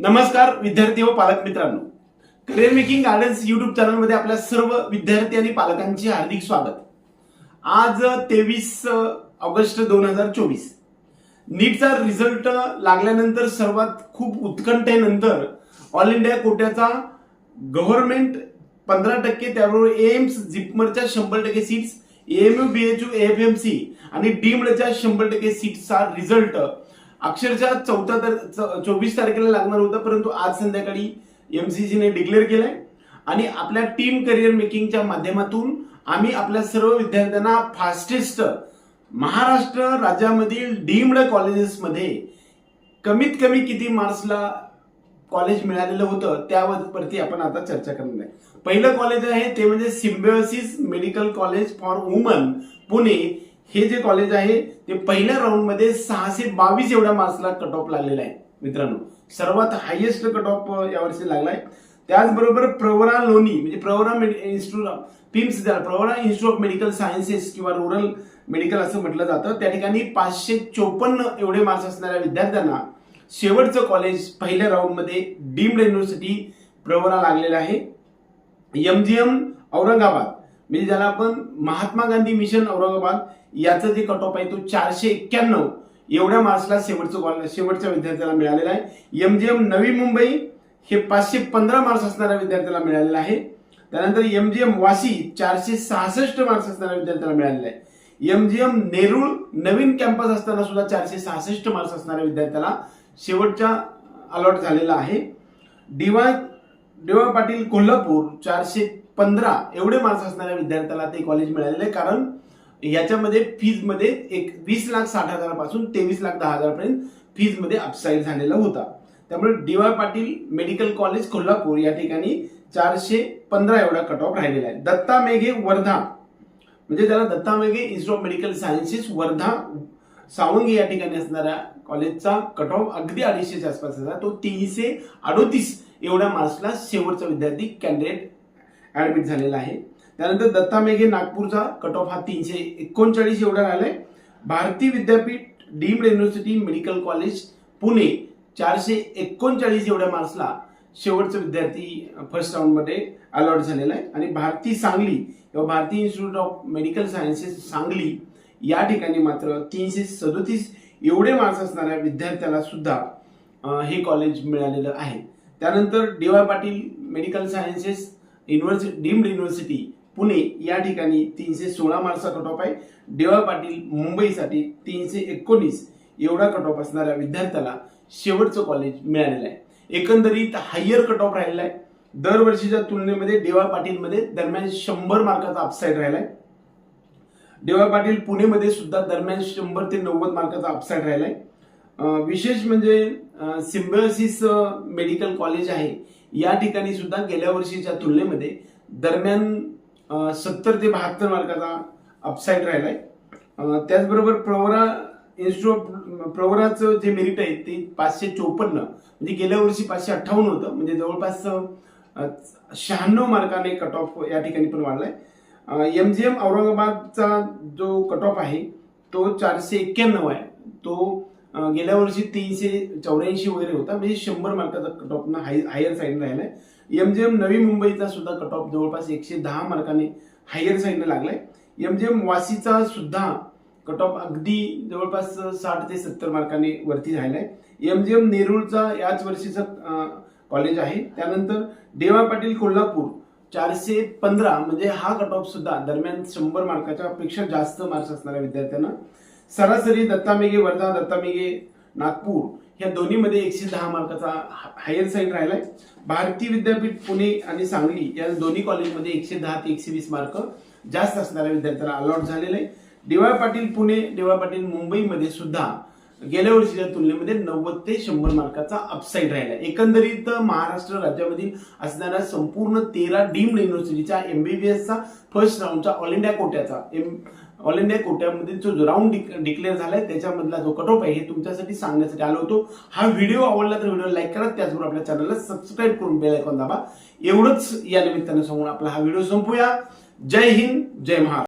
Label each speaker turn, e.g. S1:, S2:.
S1: नमस्कार विद्यार्थी व पालक मित्रांनो. करिअर मेकिंग गार्डन्स युट्यूब चॅनलमध्ये आपल्या सर्व विद्यार्थी आणि पालकांचे हार्दिक स्वागत. आज तेवीस ऑगस्ट दोन हजार चोवीस. नीटचा रिझल्ट लागल्यानंतर सर्वात खूप उत्कंठेनंतर ऑल इंडिया कोट्याचा गव्हर्नमेंट पंधरा टक्के त्याबरोबर एम्स जिपमरच्या शंभर टक्के seats AMU BHU F M C आणि डीमडच्या शंभर टक्के सीट्सचा रिझल्ट अक्षरशः चौथा तर चोवीस तारखेला लागणार होता परंतु आज संध्याकाळी एमसीसीने डिक्लेअर केलंय. आणि आपल्या टीम करिअर मेकिंगच्या माध्यमातून आम्ही आपल्या सर्व विद्यार्थ्यांना फास्टेस्ट महाराष्ट्र राज्यामधील डीम्ड कॉलेजेसमध्ये कमीत कमी किती मार्क्सला कॉलेज मिळालेलं होतं त्यावरती आपण आता चर्चा करणार आहे. पहिलं कॉलेज आहे ते म्हणजे Symbiosis medical college for women Pune. हे जे कॉलेज आहे ते पहिल्या राऊंडमध्ये सहाशे बावीस एवढ्या मार्क्सला कट ऑफ लागलेला आहे मित्रांनो. सर्वात हायेस्ट कट ऑफ यावर्षी लागलाय. त्याचबरोबर प्रवरा लोणी म्हणजे Pravara institute PIMS Pravara institute of medical sciences किंवा रुरल मेडिकल असं म्हटलं जातं. त्या ठिकाणी पाचशे चोपन्न एवढे मार्क्स असणाऱ्या विद्यार्थ्यांना शेवटचं कॉलेज पहिल्या राऊंडमध्ये डीम्ड युनिव्हर्सिटी प्रवरा लागलेलं आहे. एमजीएम औरंगाबाद. म्हणजे ज्याला आपण महात्मा गांधी मिशन औरंगाबाद याचं जे कट ऑफ आहे तो चारशे एक्क्याण्णव एवढ्या मार्क्सला शेवटचं कॉलेज शेवटच्या विद्यार्थ्याला मिळालेला आहे. एमजीएम नवी मुंबई हे पाचशे पंधरा मार्क्स असणाऱ्या विद्यार्थ्याला मिळालेलं आहे. त्यानंतर एम जी एम वाशी चारशे सहासष्ट मार्क्स असणाऱ्या विद्यार्थ्याला मिळालेलं आहे. यम जी एम नेरूळ नवीन कॅम्पस असताना सुद्धा चारशे सहासष्ट मार्क्स असणाऱ्या विद्यार्थ्याला शेवटच्या अलॉट झालेला आहे. डीवाय डीवाय पाटील कोल्हापूर चारशे पंधरा एवढे मार्क्स असणाऱ्या विद्यार्थ्याला ते कॉलेज मिळालेले आहे. कारण याच्यामध्ये फीजमध्ये एक वीस लाख साठ हजारापासून तेवीस लाख दहा हजारपर्यंत फीजमध्ये अपसाईड झालेला होता. त्यामुळे D Y Patil medical college Kolhapur या ठिकाणी चारशे पंधरा एवढा कट ऑफ राहिलेला आहे. दत्ता मेघे वर्धा. म्हणजे त्याला Datta Meghe institute of medical sciences Wardha Sawangi या ठिकाणी असणाऱ्या कॉलेजचा कट ऑफ अगदी अडीचशेच्या आसपास असा तो तीनशे अडोतीस एवढ्या मार्क्सला शेवटचा विद्यार्थी कॅन्डिडेट ऍडमिट झालेला आहे. त्यानंतर दत्ता मेघे नागपूरचा कट ऑफ हा तीनशे एकोणचाळीस एवढा राहिलाय. Bharati Vidyapeeth deemed university medical college Pune चारशे एकोणचाळीस एवढ्या मार्क्सला शेवटचा विद्यार्थी फर्स्ट राऊंडमध्ये अलॉट झालेला आहे. आणि भारती सांगली किंवा Bharati institute of medical sciences Sangli या ठिकाणी मात्र तीनशे सदोतीस एवढे मार्क्स असणाऱ्या विद्यार्थ्याला सुद्धा हे कॉलेज मिळालेलं आहे. त्यानंतर D Y Patil medical sciences university deemed university Pune या ठिकाणी तीनशे सोळा मार्क्सचा कट ऑफ आहे. देवा पाटील मुंबईसाठी तीनशे एकोणीस एवढा कट ऑफ असणाऱ्या विद्यार्थ्याला शेवटचं कॉलेज मिळालेलं आहे. एकंदरीत हायर कट ऑफ राहिलेला आहे. दरवर्षीच्या तुलनेमध्ये डी पाटीलमध्ये दरम्यान शंभर मार्काचा अपसाईड राहिलाय देवा पाटील पुणेमध्ये सुद्धा दरम्यान शंभर ते नव्वद मार्काचा अपसाईड राहिलाय विशेष म्हणजे सिम्बिओसिस मेडिकल कॉलेज आहे. या ठिकाणी सुद्धा गेल्या वर्षीच्या तुलनेमध्ये दरम्यान सत्तर ते बहात्तर मार्काचा अपसाईड राहिलाय. आहे त्याचबरोबर प्रवरा इन्स्टिट्यूट प्रवराचं जे मेरिट आहे ते पाचशे चोपन्न म्हणजे गेल्या वर्षी पाचशे अठ्ठावन्न होतं म्हणजे जवळपास शहाण्णव मार्काने कट ऑफ या ठिकाणी पण वाढलाय. एम औरंगाबादचा जो कट ऑफ आहे तो चारशे एक्क्याण्णव आहे. तो गेल्या वर्षी तीनशे चौऱ्याऐंशी वगैरे होता. म्हणजे शंभर मार्काचा कट ऑफ ना high higher M G M नवी मुंबईचा सुद्धा कट ऑफ जवळपास एकशे दहा मार्काने हायर साईडने लागलाय. एम वाशीचा सुद्धा कट ऑफ अगदी जवळपास साठ ते सत्तर मार्काने वरती राहिलाय. एम नेरूळचा याच वर्षीचा कॉलेज आहे. त्यानंतर देवा पाटील कोल्हापूर चारशे पंधरा म्हणजे हा कट ऑफ सुद्धा दरम्यान शंभर मार्काच्या पेक्षा जास्त मार्क्स असणाऱ्या विद्यार्थ्यांना सरासरी दत्ता मेघे वर्धा दत्ता मेघे नागपूर या दोन्हीमध्ये एकशे दहा मार्काचा हायर साईड राहिलाय. भारतीय विद्यापीठ पुणे आणि सांगली या दोन्ही कॉलेजमध्ये एकशे दहा ते एकशे वीस मार्क जास्त असणाऱ्या विद्यार्थ्याला अलॉट झालेले आहे. डीवाय पाटील पुणे डीवाय पाटील मुंबईमध्ये सुद्धा गेल्या वर्षीच्या तुलनेमध्ये नव्वद ते शंभर मार्काचा अपसाईड राहिला एकंदरीत महाराष्ट्र राज्यामधील असणाऱ्या संपूर्ण तेरा डीम्ड युनिव्हर्सिटीच्या एमबीबीएसचा फर्स्ट राऊंडचा ऑल इंडिया कोट्याचा एम ऑल इंडिया कोट्यामध्ये जो राऊंड डिक्लेअर झालाय त्याच्यामधला जो कट ऑफ आहे हे तुमच्यासाठी सांगण्यासाठी आलो होतो. हा व्हिडिओ आवडला तर व्हिडिओ लाईक करा त्याचबरोबर आपल्या चॅनलला सबस्क्राईब करून बेल आयकॉन दाबा. एवढंच या निमित्तानं सांगून आपला हा व्हिडिओ संपूया. जय हिंद जय महाराष्ट्र.